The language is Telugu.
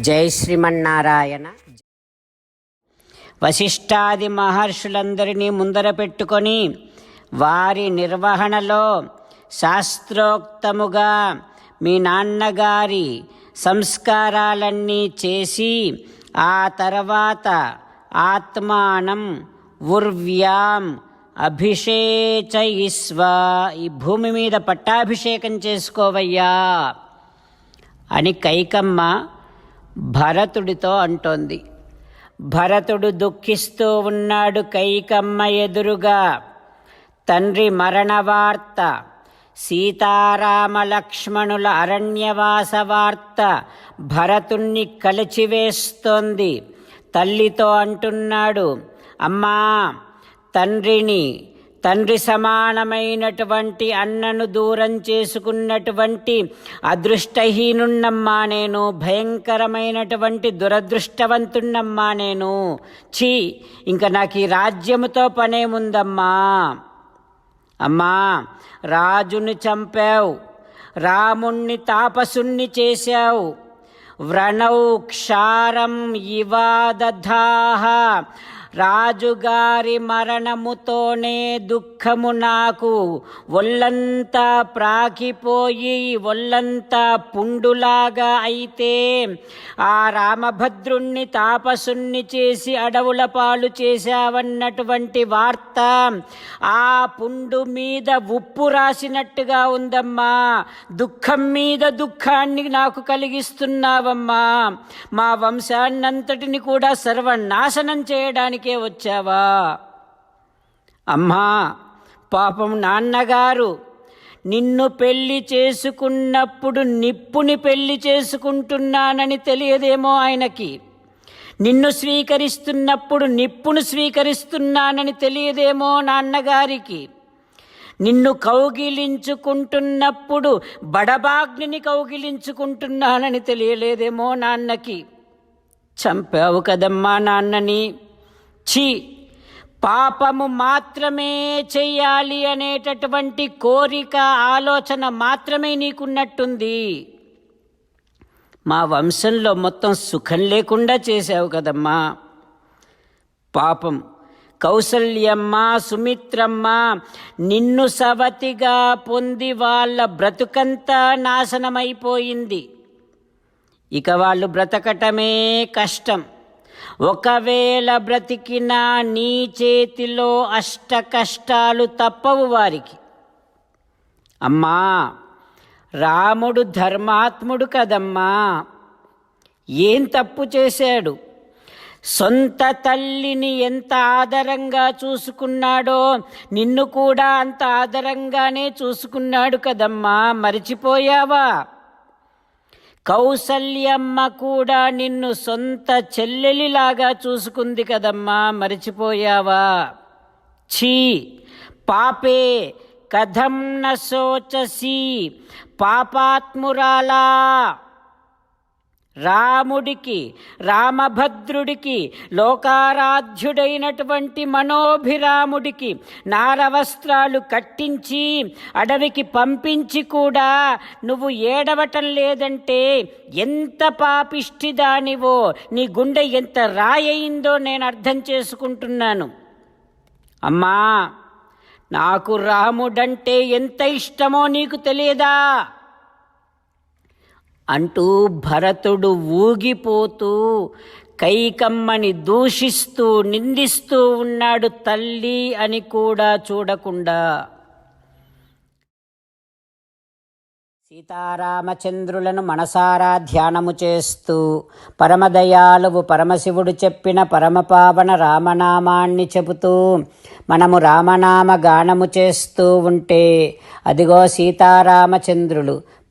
జై శ్రీమన్నారాయణ. వశిష్ఠాది మహర్షులందరినీ ముందర పెట్టుకొని వారి నిర్వహణలో శాస్త్రోక్తముగా మీ నాన్నగారి సంస్కారాలన్నీ చేసి ఆ తర్వాత ఆత్మానం ఉర్వ్యాం అభిషేచయిస్వ. ఈ భూమి మీద పట్టాభిషేకం చేసుకోవయ్యా అని కైకమ్మ భరతుడితో అంటోంది. భరతుడు దుఃఖిస్తూ ఉన్నాడు కైకమ్మ ఎదురుగా. తండ్రి మరణ వార్త సీతారామ లక్ష్మణుల అరణ్యవాస వార్త భరతుణ్ణి కలిచివేస్తోంది. తల్లితో అంటున్నాడు అమ్మా తండ్రిని తండ్రి సమానమైనటువంటి అన్నను దూరం చేసుకున్నటువంటి అదృష్టహీనున్నమ్మా నేను భయంకరమైనటువంటి దురదృష్టవంతున్నమ్మా నేను. ఛీ ఇంక నాకు ఈ రాజ్యముతో పనేముందమ్మా అమ్మా రాజుని చంపావు రాముణ్ణి తాపసుణ్ణి చేశావు. వ్రణౌ క్షారం ఇవాదధాహ రాజుగారి మరణముతోనే దుఃఖము నాకు. ఒళ్ళంతా ప్రాకిపోయి ఒళ్ళంతా పుండులాగా అయితే ఆ రామభద్రుణ్ణి తాపసుణ్ణి చేసి అడవుల పాలు చేశావన్నటువంటి వార్త ఆ పుండు మీద ఉప్పు రాసినట్టుగా ఉందమ్మా. దుఃఖం మీద దుఃఖాన్ని నాకు కలిగిస్తున్నావమ్మా. మా వంశాన్నంతటిని కూడా సర్వనాశనం చేయడానికి వచ్చావా? అమ్మా పాపం నాన్నగారు నిన్ను పెళ్ళి చేసుకున్నప్పుడు నిప్పుని పెళ్ళి చేసుకుంటున్నానని తెలియదేమో ఆయనకి. నిన్ను స్వీకరిస్తున్నప్పుడు నిప్పును స్వీకరిస్తున్నానని తెలియదేమో నాన్నగారికి. నిన్ను కౌగిలించుకుంటున్నప్పుడు బడబాగ్నిని కౌగిలించుకుంటున్నానని తెలియలేదేమో నాన్నకి. చంపావు కదమ్మా నాన్నని. ఛీ పాపము మాత్రమే చెయ్యాలి అనేటటువంటి కోరిక ఆలోచన మాత్రమే నీకున్నట్టుంది. మా వంశంలో మొత్తం సుఖం లేకుండా చేసావు కదమ్మా. పాపం. కౌసల్యమ్మ సుమిత్రమ్మ నిన్ను సవతిగా పొంది వాళ్ళ బ్రతుకంతా నాశనమైపోయింది. ఇక వాళ్ళు బ్రతకటమే కష్టం. ఒకవేళ బ్రతికినా నీ చేతిలో అష్ట కష్టాలు తప్పవు వారికి. అమ్మా రాముడు ధర్మాత్ముడు కదమ్మా. ఏం తప్పు చేశాడు? సొంత తల్లిని ఎంత ఆదరంగా చూసుకున్నాడో నిన్ను కూడా అంత ఆదరంగానే చూసుకున్నాడు కదమ్మా. మరిచిపోయావా? కౌసల్యమ్మ కూడా నిన్ను సొంత చెల్లెలిలాగా చూసుకుంది కదమ్మా మరిచిపోయావా? ఛీ పాపే కథం నశోచసి పాపాత్మురాలా? రాముడికి రామభద్రుడికి లోకారాధ్యుడైనటువంటి మనోభిరాముడికి నారవస్త్రాలు కట్టించి అడవికి పంపించి కూడా నువ్వు ఏడవటం లేదంటే ఎంత పాపిష్టిదానివో నీ గుండె ఎంత రాయయిందో నేను అర్థం చేసుకుంటున్నాను. అమ్మా నాకు రాముడంటే ఎంత ఇష్టమో నీకు తెలియదా? అంటూ భరతుడు ఊగిపోతూ కైకమ్మని దూషిస్తూ నిందిస్తూ ఉన్నాడు తల్లి అని కూడా చూడకుండా. సీతారామచంద్రులను మనసారా ధ్యానము చేస్తూ పరమదయాలువు పరమశివుడు చెప్పిన పరమపావన రామనామాన్ని చెబుతూ మనము రామనామ గానము చేస్తూ ఉంటే అదిగో సీతారామచంద్రులు